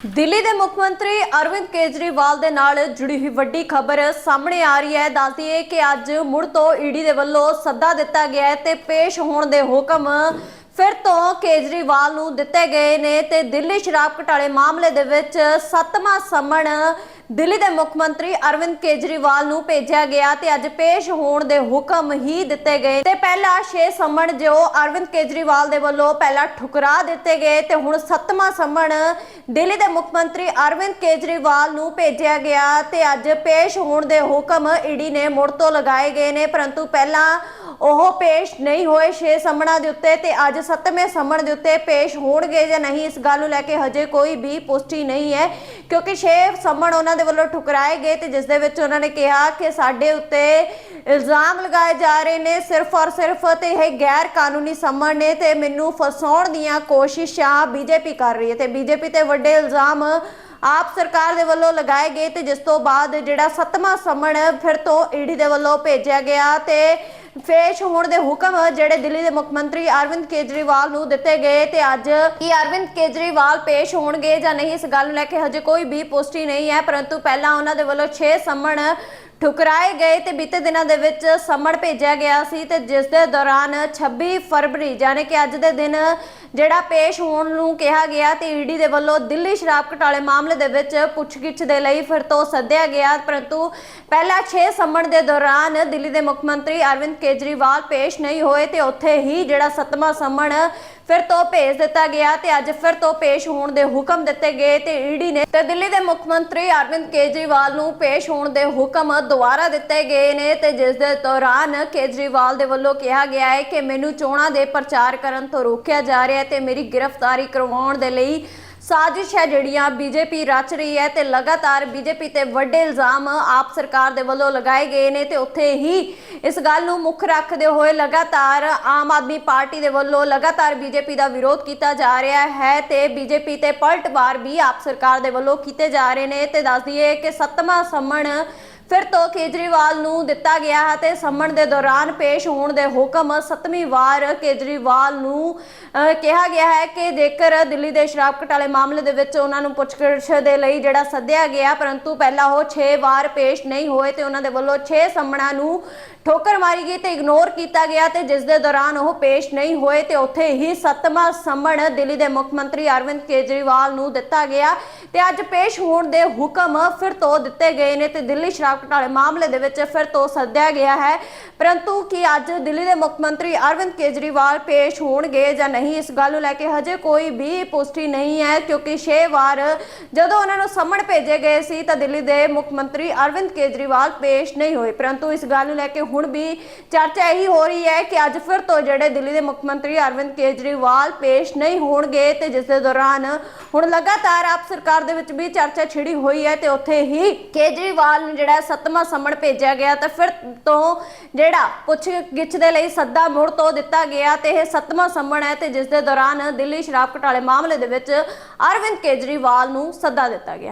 ਦਿੱਲੀ ਦੇ ਮੁੱਖ ਮੰਤਰੀ ਅਰਵਿੰਦ ਕੇਜਰੀਵਾਲ ਦੇ ਨਾਲ ਜੁੜੀ ਹੋਈ ਵੱਡੀ ਖਬਰ ਸਾਹਮਣੇ ਆ ਰਹੀ ਹੈ। ਦੱਸਦੀ ਹੈ ਕਿ ਅੱਜ ਮੁੜ ਤੋਂ ਈਡੀ ਦੇ ਵੱਲੋਂ ਸੱਦਾ ਦਿੱਤਾ ਗਿਆ ਹੈ ਤੇ ਪੇਸ਼ ਹੋਣ ਦੇ ਹੁਕਮ ਫਿਰ ਤੋਂ ਕੇਜਰੀਵਾਲ ਨੂੰ ਦਿੱਤੇ ਗਏ ਨੇ ਤੇ ਦਿੱਲੀ ਸ਼ਰਾਬ ਘਟਾਲੇ ਮਾਮਲੇ ਦੇ ਵਿੱਚ ਸੱਤਵਾਂ ਸਮਣ ਦਿੱਲੀ ਦੇ ਮੁੱਖ ਮੰਤਰੀ ਅਰਵਿੰਦ ਕੇਜਰੀਵਾਲ ਨੂੰ ਭੇਜਿਆ ਗਿਆ ਤੇ ਅੱਜ ਪੇਸ਼ ਹੋਣ ਦੇ ਹੁਕਮ ਹੀ ਦਿੱਤੇ ਗਏ। ਤੇ ਪਹਿਲਾ 6 ਸਮਣ ਜੋ ਅਰਵਿੰਦ ਕੇਜਰੀਵਾਲ ਦੇ ਵੱਲੋਂ ਪਹਿਲਾਂ ਠੁਕਰਾ ਦਿੱਤੇ ਗਏ ਤੇ ਹੁਣ ਸੱਤਵਾਂ ਸਮਣ ਦਿੱਲੀ ਦੇ ਮੁੱਖ ਮੰਤਰੀ ਅਰਵਿੰਦ ਕੇਜਰੀਵਾਲ ਨੂੰ ਭੇਜਿਆ ਗਿਆ ਤੇ ਅੱਜ ਪੇਸ਼ ਹੋਣ ਦੇ ਹੁਕਮ ਈਡੀ ਨੇ ਮੁੜ ਤੋਂ ਲਗਾਏ ਗਏ ਨੇ, ਪਰੰਤੂ ਪਹਿਲਾਂ ਉਹ ਪੇਸ਼ ਨਹੀਂ ਹੋਏ 6 ਸਮਣਾਂ ਦੇ ਉੱਤੇ ਤੇ ਅੱਜ 7ਵੇਂ ਸਮਣ ਦੇ ਉੱਤੇ ਪੇਸ਼ ਹੋਣਗੇ ਜਾਂ ਨਹੀਂ, ਇਸ ਗੱਲ ਨੂੰ ਲੈ ਕੇ ਹਜੇ ਕੋਈ ਵੀ ਪੁਸ਼ਟੀ ਨਹੀਂ ਹੈ, ਕਿਉਂਕਿ 6 ਸਮਣ ਉਹਨਾਂ ਦੇ ਵੱਲੋਂ ਠੁਕਰਾਏ ਗਏ ਤੇ ਜਿਸ ਦੇ ਵਿੱਚ ਉਹਨਾਂ ਨੇ ਕਿਹਾ ਕਿ ਸਾਡੇ ਉੱਤੇ ਇਲਜ਼ਾਮ ਲਗਾਏ ਜਾ ਰਹੇ ਨੇ, ਸਿਰਫ ਔਰ ਸਿਰਫ ਤੇ ਇਹ ਗੈਰ ਕਾਨੂੰਨੀ ਸਮਣ ਨੇ ਤੇ ਮੈਨੂੰ ਫਸਾਉਣ ਦੀਆਂ ਕੋਸ਼ਿਸ਼ਾਂ ਬੀਜੇਪੀ ਕਰ ਰਹੀ ਹੈ ਤੇ ਬੀਜੇਪੀ ਤੇ ਵੱਡੇ ਇਲਜ਼ਾਮ ਆਪ ਸਰਕਾਰ ਦੇ ਵੱਲੋਂ ਲਗਾਏ ਗਏ ਤੇ ਜਿਸ ਤੋਂ ਬਾਅਦ ਜਿਹੜਾ ਸੱਤਵਾਂ ਸਮਣ ਫਿਰ ਤੋਂ ਈਡੀ ਦੇ ਵੱਲੋਂ ਭੇਜਿਆ ਗਿਆ ਤੇ ਪੇਸ਼ ਹੋਣ ਦੇ ਹੁਕਮ ਜਿਹੜੇ ਦਿੱਲੀ ਦੇ ਮੁੱਖ ਮੰਤਰੀ ਅਰਵਿੰਦ ਕੇਜਰੀਵਾਲ ਨੂੰ ਦਿੱਤੇ ਗਏ ਤੇ ਅੱਜ ਕੀ ਅਰਵਿੰਦ ਕੇਜਰੀਵਾਲ ਪੇਸ਼ ਹੋਣਗੇ ਜਾਂ ਨਹੀਂ, ਇਸ ਗੱਲ ਨੂੰ ਲੈ ਕੇ ਹਜੇ ਕੋਈ ਵੀ ਪੁਸ਼ਟੀ ਨਹੀਂ ਹੈ, ਪਰੰਤੂ ਪਹਿਲਾਂ ਉਹਨਾਂ ਦੇ ਵੱਲੋਂ 6 ਸਮਣ ਠੁਕਰਾਏ ਗਏ ਤੇ ਬੀਤੇ ਦਿਨਾਂ ਦੇ ਵਿੱਚ ਸਮਣ ਭੇਜਿਆ ਗਿਆ ਸੀ ਤੇ ਜਿਸ ਦੇ ਦੌਰਾਨ 26 ਫਰਵਰੀ ਯਾਨੀ ਕਿ ਅੱਜ ਦੇ ਦਿਨ ਜਿਹੜਾ ਪੇਸ਼ ਹੋਣ ਨੂੰ ਕਿਹਾ ਗਿਆ ਤੇ ਈਡੀ ਦੇ ਵੱਲੋਂ ਦਿੱਲੀ ਸ਼ਰਾਬ ਘਟਾਲੇ ਮਾਮਲੇ ਦੇ ਵਿੱਚ ਪੁੱਛਗਿੱਛ ਦੇ ਲਈ ਫਿਰ ਤੋਂ ਸੱਦਿਆ ਗਿਆ। ਪਰੰਤੂ ਪਹਿਲਾ 6 ਸਮਣ ਦੇ ਦੌਰਾਨ ਦਿੱਲੀ ਦੇ ਮੁੱਖ ਮੰਤਰੀ ਅਰਵਿੰਦ ਕੇਜਰੀਵਾਲ ਪੇਸ਼ ਨਹੀਂ ਹੋਏ ਤੇ ਉੱਥੇ ਹੀ ਜਿਹੜਾ ਸੱਤਵਾਂ ਸਮਣ ਫਿਰ ਤੋਂ ਭੇਜ ਦਿੱਤਾ ਗਿਆ ਤੇ ਅੱਜ ਫਿਰ ਤੋਂ ਪੇਸ਼ ਹੋਣ ਦੇ ਹੁਕਮ ਦਿੱਤੇ ਗਏ ਤੇ ਈਡੀ ਨੇ ਤੇ ਦਿੱਲੀ ਦੇ ਮੁੱਖ ਮੰਤਰੀ ਅਰਵਿੰਦ ਕੇਜਰੀਵਾਲ ਨੂੰ ਪੇਸ਼ ਹੋਣ ਦੇ ਹੁਕਮ ਦੁਬਾਰਾ ਦਿੱਤੇ ਗਏ ਨੇ ਤੇ ਜਿਸ ਦੇ ਦੌਰਾਨ ਕੇਜਰੀਵਾਲ ਦੇ ਵੱਲੋਂ ਕਿਹਾ ਗਿਆ ਹੈ ਕਿ ਮੈਨੂੰ ਚੋਣਾਂ ਦੇ ਪ੍ਰਚਾਰ ਕਰਨ ਤੋਂ ਰੋਕਿਆ ਜਾ ਰਿਹਾ ਹੈ ਤੇ ਮੇਰੀ ਗ੍ਰਿਫਤਾਰੀ ਕਰਵਾਉਣ ਦੇ ਲਈ ਸਾਜ਼ਿਸ਼ ਹੈ ਜਿਹੜੀਆਂ ਬੀਜੇਪੀ ਰਚ ਰਹੀ ਹੈ ਤੇ ਲਗਾਤਾਰ ਬੀਜੇਪੀ ਤੇ ਵੱਡੇ ਇਲਜ਼ਾਮ ਆਪ ਸਰਕਾਰ ਦੇ ਵੱਲੋਂ ਲਗਾਏ ਗਏ ਨੇ ਤੇ ਉੱਥੇ ਹੀ ਇਸ ਗੱਲ ਨੂੰ ਮੁੱਖ ਰੱਖਦੇ ਹੋਏ ਲਗਾਤਾਰ ਆਮ ਆਦਮੀ ਪਾਰਟੀ ਦੇ ਵੱਲੋਂ ਲਗਾਤਾਰ ਬੀਜੇਪੀ ਦਾ ਵਿਰੋਧ ਕੀਤਾ ਜਾ ਰਿਹਾ ਹੈ ਤੇ ਬੀਜੇਪੀ ਤੇ ਪਲਟਵਾਰ ਵੀ ਆਪ ਸਰਕਾਰ ਦੇ ਵੱਲੋਂ ਕੀਤੇ ਜਾ ਰਹੇ ਨੇ ਤੇ ਦੱਸ ਦਈਏ ਕਿ ਸੱਤਵਾਂ ਸੰਮਣ ਫਿਰ ਤੋਂ ਕੇਜਰੀਵਾਲ ਨੂੰ ਦਿੱਤਾ ਗਿਆ ਹੈ ਤੇ ਸੰਮਣ ਦੇ ਦੌਰਾਨ ਪੇਸ਼ ਹੋਣ ਦੇ ਹੁਕਮ ਸੱਤਵੀਂ ਵਾਰ ਕੇਜਰੀਵਾਲ ਨੂੰ ਕਿਹਾ ਗਿਆ ਹੈ ਕਿ ਜੇਕਰ ਦਿੱਲੀ ਦੇ ਸ਼ਰਾਬ ਘਟਾਲੇ ਮਾਮਲੇ ਦੇ ਵਿੱਚ ਉਹਨਾਂ ਨੂੰ ਪੁੱਛਗਿੱਛ ਦੇ ਲਈ ਜਿਹੜਾ ਸੱਦਿਆ ਗਿਆ, ਪਰੰਤੂ ਪਹਿਲਾਂ ਉਹ 6 ਵਾਰ ਪੇਸ਼ ਨਹੀਂ ਹੋਏ ਤੇ ਉਹਨਾਂ ਦੇ ਵੱਲੋਂ 6 ਸੰਮਣਾਂ ਨੂੰ ਠੋਕਰ ਮਾਰੀ ਗਈ ਤੇ ਇਗਨੋਰ ਕੀਤਾ ਗਿਆ ਤੇ ਜਿਸ ਦੇ ਦੌਰਾਨ ਉਹ ਪੇਸ਼ ਨਹੀਂ ਹੋਏ ਤੇ ਉੱਥੇ ਹੀ ਸੱਤਵਾਂ ਸੰਮਣ ਦਿੱਲੀ ਦੇ ਮੁੱਖ ਮੰਤਰੀ ਅਰਵਿੰਦ ਕੇਜਰੀਵਾਲ ਨੂੰ ਦਿੱਤਾ ਗਿਆ ਤੇ ਅੱਜ ਪੇਸ਼ ਹੋਣ ਦੇ ਹੁਕਮ ਫਿਰ ਤੋਂ ਦਿੱਤੇ ਗਏ ਨੇ ਤੇ ਦਿੱਲੀ ਸ਼ਰਾਬ ਘਟਾਲੇ ਮਾਮਲੇ ਦੇ ਵਿੱਚ ਫਿਰ ਤੋਂ ਸੱਦਿਆ ਗਿਆ ਹੈ। ਪਰੰਤੂ ਕੀ ਅੱਜ ਦਿੱਲੀ ਦੇ ਮੁੱਖ ਮੰਤਰੀ ਅਰਵਿੰਦ ਕੇਜਰੀਵਾਲ ਪੇਸ਼ ਹੋਣਗੇ ਜਾਂ ਨਹੀਂ, ਇਸ ਗੱਲ ਨੂੰ ਲੈ ਕੇ ਹਜੇ ਕੋਈ ਵੀ ਪੁਸ਼ਟੀ ਨਹੀਂ ਹੈ ਕਿਉਂਕਿ 6 ਵਾਰ ਜਦੋਂ ਉਹਨਾਂ ਨੂੰ ਸੰਮਣ ਭੇਜੇ ਗਏ ਸੀ ਤਾਂ ਦਿੱਲੀ ਦੇ ਮੁੱਖ ਮੰਤਰੀ ਅਰਵਿੰਦ ਕੇਜਰੀਵਾਲ ਪੇਸ਼ ਨਹੀਂ ਹੋਏ। ਪਰੰਤੂ ਇਸ ਗੱਲ ਨੂੰ ਲੈ ਕੇ ਹੁਣ ਵੀ ਚਰਚਾ ਇਹੀ ਹੋ ਰਹੀ ਹੈ ਕਿ ਅੱਜ ਫਿਰ ਤੋਂ ਜਿਹੜੇ ਦਿੱਲੀ ਦੇ ਮੁੱਖ ਮੰਤਰੀ ਅਰਵਿੰਦ ਕੇਜਰੀਵਾਲ ਪੇਸ਼ ਨਹੀਂ ਹੋਣਗੇ ਤੇ ਜਿਸ ਦੇ ਦੌਰਾਨ ਹੁਣ ਲਗਾਤਾਰ ਆਪ ਸਰਕਾਰ ਦੇ ਵਿੱਚ ਵੀ ਚਰਚਾ ਛਿੜੀ ਹੋਈ ਹੈ ਤੇ ਉੱਥੇ ਹੀ ਕੇਜਰੀਵਾਲ ਨੂੰ ਜਿਹੜਾ ਸੱਤਵਾਂ ਸੰਮਣ ਭੇਜਿਆ ਗਿਆ ਤੇ ਫਿਰ ਤੋਂ ਜਿਹੜਾ ਪੁੱਛ ਗਿੱਛ ਦੇ ਲਈ ਸੱਦਾ ਮੁੜ ਤੋਂ ਦਿੱਤਾ ਗਿਆ ਤੇ ਇਹ ਸੱਤਵਾਂ ਸੰਮਣ ਹੈ ਤੇ ਜਿਸ ਦੇ ਦੌਰਾਨ ਦਿੱਲੀ ਸ਼ਰਾਬ ਘਟਾਲੇ ਮਾਮਲੇ ਦੇ ਵਿੱਚ ਅਰਵਿੰਦ ਕੇਜਰੀਵਾਲ ਨੂੰ ਸੱਦਾ ਦਿੱਤਾ ਗਿਆ।